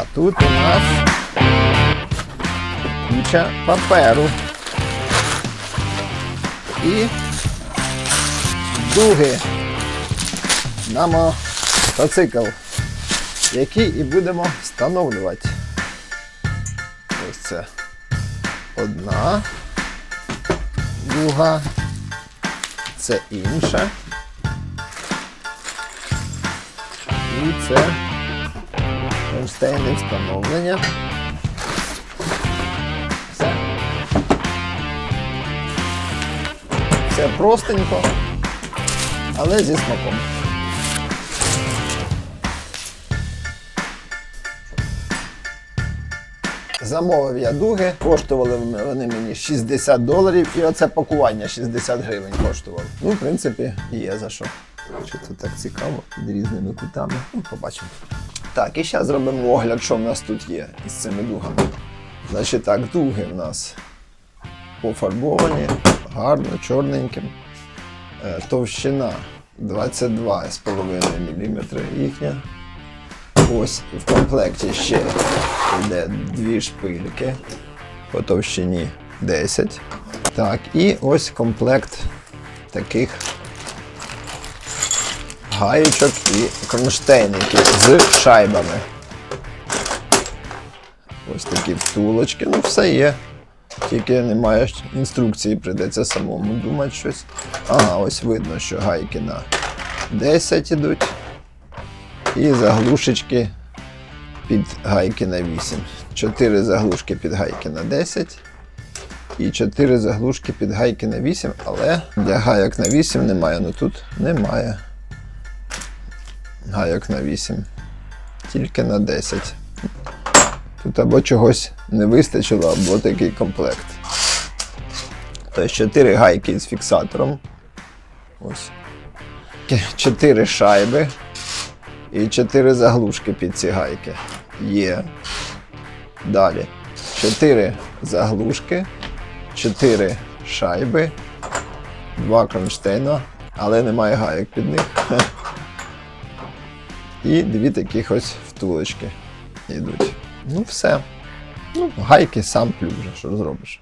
А тут у нас куча паперу. І дуги на мотоцикл, який і будемо встановлювати. Ось це одна дуга, це інша. І це кронштейни встановлення. Все. Все простенько, але зі смаком. Замовив я дуги, коштували вони мені 60 доларів, і оце пакування 60 гривень коштувало. Ну, в принципі, є за що. Що це так цікаво, під різними кутами. Ну, побачимо. Так, і зараз зробимо огляд, що в нас тут є із цими дугами. Значить так, дуги в нас пофарбовані, гарно, чорненьким. Е, Товщина 22,5 мм їхня. Ось в комплекті ще йде дві шпильки по товщині 10. Так, і ось комплект таких гаєчок і кронштейників з шайбами. Ось такі втулочки, ну все є. Тільки немає інструкції, прийдеться самому думати щось. Ага, ось видно, що гайки на 10 ідуть. І заглушечки під гайки на 8. 4 заглушки під гайки на 10. І 4 заглушки під гайки на 8, але для гайок на 8 немає. Ну тут немає гайок на 8. Тільки на 10. Тут або чогось не вистачило, або такий комплект. Тобто 4 гайки з фіксатором. Ось. 4 шайби. І 4 заглушки під ці гайки. Є. Далі. 4 заглушки, 4 шайби, 2 кронштейна, але немає гайок під них. І дві таких ось втулочки йдуть. Ну все. Ну, гайки сам плюс, що зробиш.